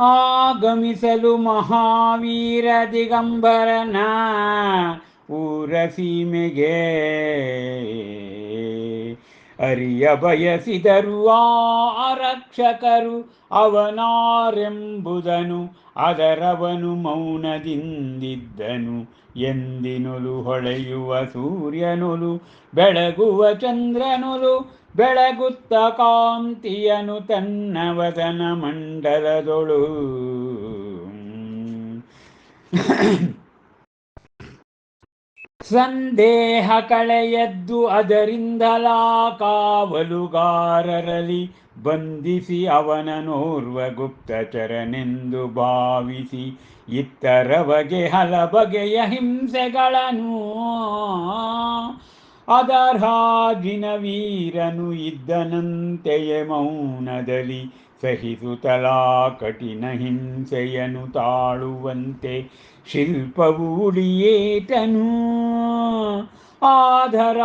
ಆಗಮಿಸಲು ಮಹಾವೀರ ದಿಗಂಬರನ ಊರ ಸೀಮೆಗೆ. ಅರಿಯ ಬಯಸಿದರು ಆ ರಕ್ಷಕರು ಅವನಾರೆಂಬುದನು, ಅದರವನು ಮೌನದಿಂದಿದ್ದನು. ಎಂದಿನೊಲು ಹೊಳೆಯುವ ಸೂರ್ಯನೊಲು, ಬೆಳಗುವ ಚಂದ್ರನೊಲು, ಬೆಳಗುತ್ತ ಕಾಂತಿಯನು ತನ್ನ ವದನ ಮಂಡಲದೊಳು. ಸಂದೇಹ ಕಳೆಯದ್ದು ಅದರಿಂದಲಾ ಕಾವಲುಗಾರರಲ್ಲಿ ಬಂಧಿಸಿ ಅವನನೋರ್ವ ಗುಪ್ತಚರನೆಂದು ಭಾವಿಸಿ ಇತ್ತರ ಬಗೆ ಹಲ ಬಗೆಯ ಹಿಂಸೆಗಳನ್ನು ಅದರ್ಹಾಗಿನ ವೀರನು ಇದ್ದನಂತೆಯೇ ಮೌನದಲ್ಲಿ ಸಹಿಸುತ್ತಲಾ ಕಠಿಣ ಹಿಂಸೆಯನು ತಾಳುವಂತೆ ಶಿಲ್ಪವು ಉಳಿಯೇಟನು ಆಧರ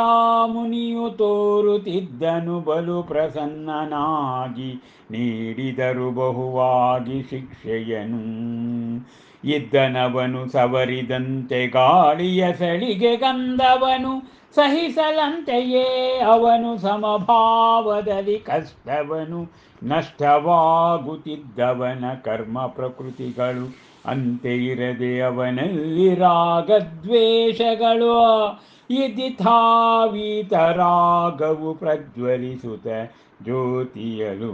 ಮುನಿಯು ತೋರುತ್ತಿದ್ದನು ಬಲು ಪ್ರಸನ್ನನಾಗಿ ನೀಡಿದರು ಬಹುವಾಗಿ ಶಿಕ್ಷೆಯನು. ಇದ್ದನವನು ಸವರಿದಂತೆ ಗಾಳಿಯ ಸಳಿಗೆ ಗಂಧವನು ಸಹಿಸಲಂತೆಯೇ ಅವನು ಸಮಭಾವದಲ್ಲಿ ಕಷ್ಟವನು, ನಷ್ಟವಾಗುತ್ತಿದ್ದವನ ಕರ್ಮ ಪ್ರಕೃತಿಗಳು ಅಂತೆ ಇರದೆ ಅವನಲ್ಲಿ ರಾಗದ್ವೇಷಗಳು. ಇದಿಥಾವೀತರಾಗವು ಪ್ರಜ್ವಲಿಸುತ್ತ ಜ್ಯೋತಿಯಲು.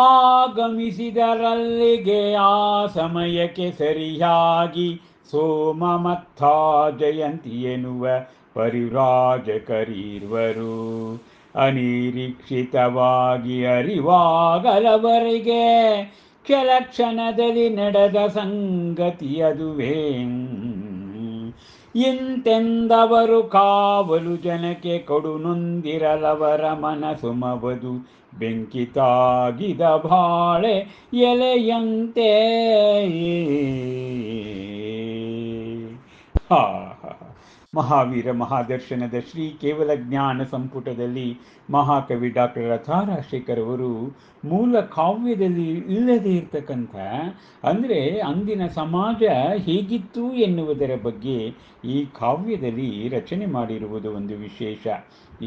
ಆಗಮಿಸಿದರಲ್ಲಿಗೆ ಆ ಸಮಯಕ್ಕೆ ಸರಿಯಾಗಿ ಸೋಮಮತ್ತ ಜಯಂತಿ ಎನ್ನುವ ಪರಿವ್ರಾಜಕರಿರುವರು. ಅನಿರೀಕ್ಷಿತವಾಗಿ ಅರಿವಾಗಲವರಿಗೆ ಕೆಲ ಕ್ಷಣದಲ್ಲಿ ನಡೆದ ಸಂಗತಿ ಅದುವೇ. ಇಂತೆಂದವರು ಕಾವಲು ಜನಕ್ಕೆ ಕೊಡು ನೊಂದಿರಲವರ ಮನಸ್ಸು ಮವದು. ಬೆಂಕಿತಾಗಿದ ಬಾಳೆ ಎಲೆಯಂತೆ. ಹಾ ಮಹಾವೀರ ಮಹಾದರ್ಶನದ ಶ್ರೀ ಕೇವಲ ಜ್ಞಾನ ಸಂಪುಟದಲ್ಲಿ ಮಹಾಕವಿ ಡಾಕ್ಟರ್ ರಥಾರಾಶೇಖರ್ ಅವರು ಮೂಲ ಕಾವ್ಯದಲ್ಲಿ ಇಲ್ಲದೇ ಇರತಕ್ಕಂಥ, ಅಂದರೆ ಅಂದಿನ ಸಮಾಜ ಹೇಗಿತ್ತು ಎನ್ನುವುದರ ಬಗ್ಗೆ ಈ ಕಾವ್ಯದಲ್ಲಿ ರಚನೆ ಮಾಡಿರುವುದು ಒಂದು ವಿಶೇಷ.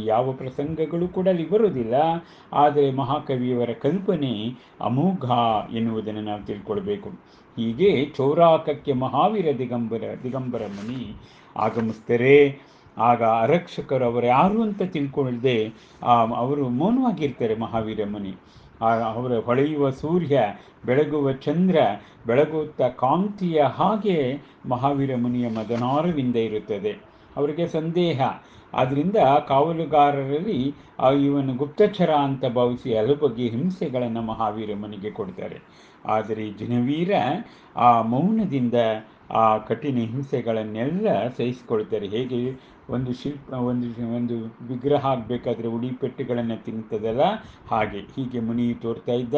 ಯಾವ ಪ್ರಸಂಗಗಳು ಕೂಡ ಅಲ್ಲಿ ಬರುವುದಿಲ್ಲ ಆದರೆ ಮಹಾಕವಿಯವರ ಕಲ್ಪನೆ ಅಮೋಘ ಎನ್ನುವುದನ್ನು ನಾವು ತಿಳ್ಕೊಳ್ಬೇಕು. ಹೀಗೆ ಚೌರಾಕಕ್ಕೆ ಮಹಾವೀರ ದಿಗಂಬರ ದಿಗಂಬರ ಮುನಿ ಆಗಮಿಸ್ತಾರೆ. ಆಗ ಅರಕ್ಷಕರು ಅವರು ಯಾರು ಅಂತ ತಿಳ್ಕೊಳ್ಳದೆ ಅವರು ಮೌನವಾಗಿರ್ತಾರೆ ಮಹಾವೀರ ಮುನಿ ಅವರ ಹೊಳೆಯುವ ಸೂರ್ಯ, ಬೆಳಗುವ ಚಂದ್ರ, ಬೆಳಗುತ್ತ ಕಾಂತಿಯ ಹಾಗೆ ಮಹಾವೀರ ಮುನಿಯ ಮದನಾರವಿಂದ ಇರುತ್ತದೆ. ಅವರಿಗೆ ಸಂದೇಹ. ಆದ್ದರಿಂದ ಕಾವಲುಗಾರರಲ್ಲಿ ಇವನು ಗುಪ್ತಚರ ಅಂತ ಭಾವಿಸಿ ಹಲವು ಹಿಂಸೆಗಳನ್ನು ಮಹಾವೀರ ಮನೆಗೆ ಕೊಡ್ತಾರೆ. ಆದರೆ ಜಿನವೀರ ಆ ಮೌನದಿಂದ ಆ ಕಠಿಣ ಹಿಂಸೆಗಳನ್ನೆಲ್ಲ ಸಹಿಸಿಕೊಳ್ತಾರೆ. ಹೇಗೆ? ಒಂದು ಶಿಲ್ಪ, ಒಂದು ಒಂದು ವಿಗ್ರಹ ಆಗಬೇಕಾದ್ರೆ ಉಡಿ ಪೆಟ್ಟುಗಳನ್ನು ತಿಂತದಲ್ಲ? ಹಾಗೆ. ಹೀಗೆ ಮುನಿ ತೋರ್ತಾ ಇದ್ದ.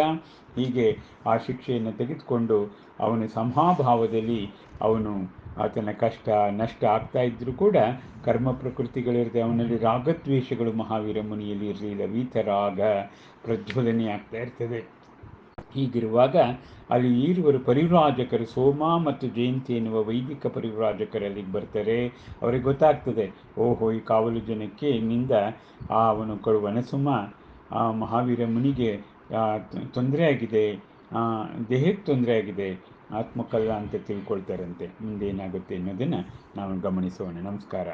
ಹೀಗೆ ಆ ಶಿಕ್ಷೆಯನ್ನು ತೆಗೆದುಕೊಂಡು ಅವನು ಸಮಾಭಾವದಲ್ಲಿ ಅವನು ಆತನ ಕಷ್ಟ, ನಷ್ಟ ಆಗ್ತಾ ಇದ್ದರೂ ಕೂಡ ಕರ್ಮ ಪ್ರಕೃತಿಗಳಿರದೆ ಅವನಲ್ಲಿ ರಾಗದ್ವೇಷಗಳು ಮಹಾವೀರ ಮುನಿಯಲ್ಲಿ ಇರಲಿಲ್ಲ. ವೀತರಾಗ ಪ್ರಜ್ವಲನೆ ಆಗ್ತಾ ಇರ್ತದೆ. ಹೀಗಿರುವಾಗ ಅಲ್ಲಿ ಈರುವರು ಪರಿವ್ರಾಜಕರು ಸೋಮ ಮತ್ತು ಜಯಂತಿ ಎನ್ನುವ ವೈದಿಕ ಪರಿವ್ರಾಜಕರು ಅಲ್ಲಿಗೆ ಬರ್ತಾರೆ. ಅವರಿಗೆ ಗೊತ್ತಾಗ್ತದೆ, ಓಹೋ, ಈ ಕಾವಲು ಜನಕ್ಕೆ ನಿಂದ ಆ ಅವನು ಆ ಮಹಾವೀರ ಮುನಿಗೆ ತೊಂದರೆ ಆಗಿದೆ ದೇಹಕ್ಕೆ ತೊಂದರೆ ಆಗಿದೆ? ಆತ್ಮಕಲ್ಲ ಅಂತ ತಿಳ್ಕೊಳ್ತಾರಂತೆ. ಮುಂದೇನಾಗುತ್ತೆ ಅನ್ನೋದನ್ನು ನಾವು ಗಮನಿಸೋಣ. ನಮಸ್ಕಾರ.